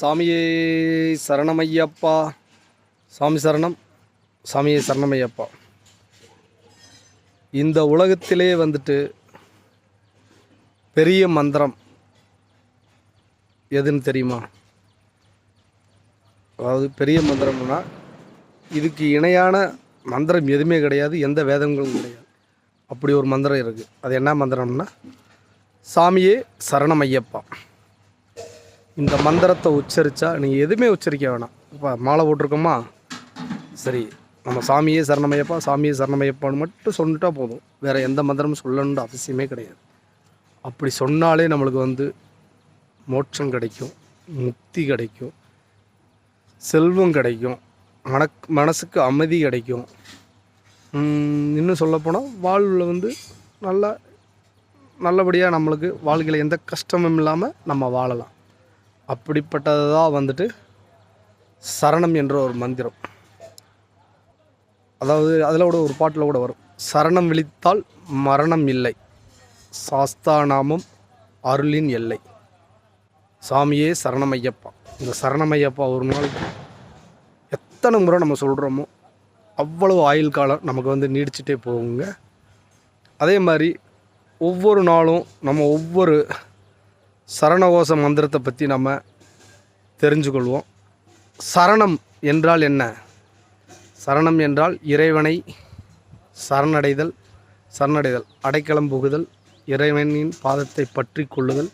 சாமியே சரணமையப்பா. சாமி சரணம் சாமியே சரணமையப்பா. இந்த உலகத்திலே வந்துட்டு பெரிய மந்திரம் எதுன்னு தெரியுமா? அதாவது பெரிய மந்திரம்னா இதுக்கு இணையான மந்திரம் எதுவுமே கிடையாது எந்த வேதங்களும் கிடையாது. அப்படி ஒரு மந்திரம் இருக்குது அது என்ன மந்திரம்னா சாமியே சரணமையப்பா. இந்த மந்திரத்தை உச்சரித்தா நீங்கள் எதுவுமே உச்சரிக்க வேணாம். இப்போ மாலை போட்டிருக்கோமா? சரி நம்ம சாமியே சரணமையப்பா சாமியே சரணமையப்பான்னு மட்டும் சொல்லிட்டா போதும். வேறு எந்த மந்திரமும் சொல்லணுன்ற அவசியமே கிடையாது. அப்படி சொன்னாலே நம்மளுக்கு வந்து மோட்சம் கிடைக்கும் முக்தி கிடைக்கும் செல்வம் கிடைக்கும் மனக் மனசுக்கு அமைதி கிடைக்கும். இன்னும் சொல்லப்போனால் வாழ்வில் வந்து நல்லா நல்லபடியாக நம்மளுக்கு வாழ்க்கையில் எந்த கஷ்டமும் இல்லாமல் நம்ம வாழலாம். அப்படிப்பட்டது தான் வந்துட்டு சரணம் என்ற ஒரு மந்திரம். அதாவது அதில் கூட ஒரு பாட்டில் கூட வரும். சரணம் விழித்தால் மரணம் இல்லை. சாஸ்தாநாமம் அருளின் எல்லை. சாமியே சரணமையப்பா. இந்த சரணமையப்பா ஒரு நாளைக்கு எத்தனை முறை நம்ம சொல்கிறோமோ அவ்வளவு ஆயுள் காலம் நமக்கு வந்து நீடிச்சிட்டே போகுங்க. அதே மாதிரி ஒவ்வொரு நாளும் நம்ம ஒவ்வொரு சரணகோச மந்திரத்தை பற்றி நம்ம தெரிஞ்சு கொள்வோம் சரணம் என்றால் என்ன? சரணம் என்றால் இறைவனை சரணடைதல் சரணடைதல் அடைக்கலம் புகுதல் இறைவனின் பாதத்தை பற்றி கொள்ளுதல்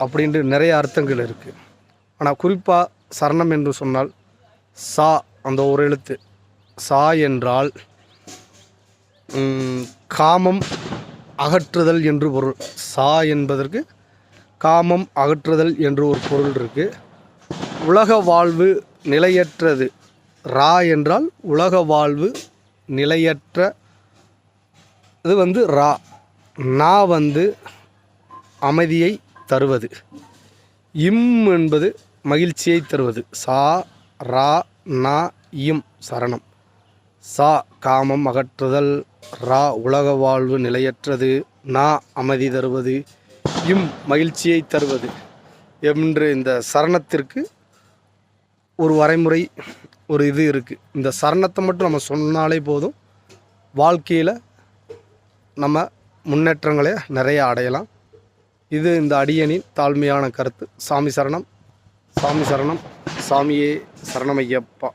அப்படின்ட்டு நிறைய அர்த்தங்கள் இருக்குது ஆனால் குறிப்பாக சரணம் என்று சொன்னால் சா அந்த ஒரு எழுத்து. சா என்றால் காமம் அகற்றுதல் என்று பொருள். சா என்பதற்கு காமம் அகற்றுதல் என்று ஒரு பொருள் இருக்குது உலக வாழ்வு நிலையற்றது. ரா என்றால் உலக வாழ்வு நிலையற்ற இது வந்து ரா. நா வந்து அமைதியை தருவது. இம் என்பது மகிழ்ச்சியை தருவது. சா ரா நா இம் சரணம். சா காமம் அகற்றுதல். ரா உலக வாழ்வு நிலையற்றது. நா அமைதி தருவது. இம் மகிழ்ச்சியை தருவது என்று இந்த சரணத்திற்கு ஒரு வரைமுறை ஒரு இது இருக்குது இந்த சரணத்தை மட்டும் நம்ம சொன்னாலே போதும். வாழ்க்கையில் நம்ம முன்னேற்றங்களை நிறைய அடையலாம். இது இந்த அடியனின் தாழ்மையான கருத்து. சாமி சரணம் சாமி சரணம் சாமியே சரணமையப்பா.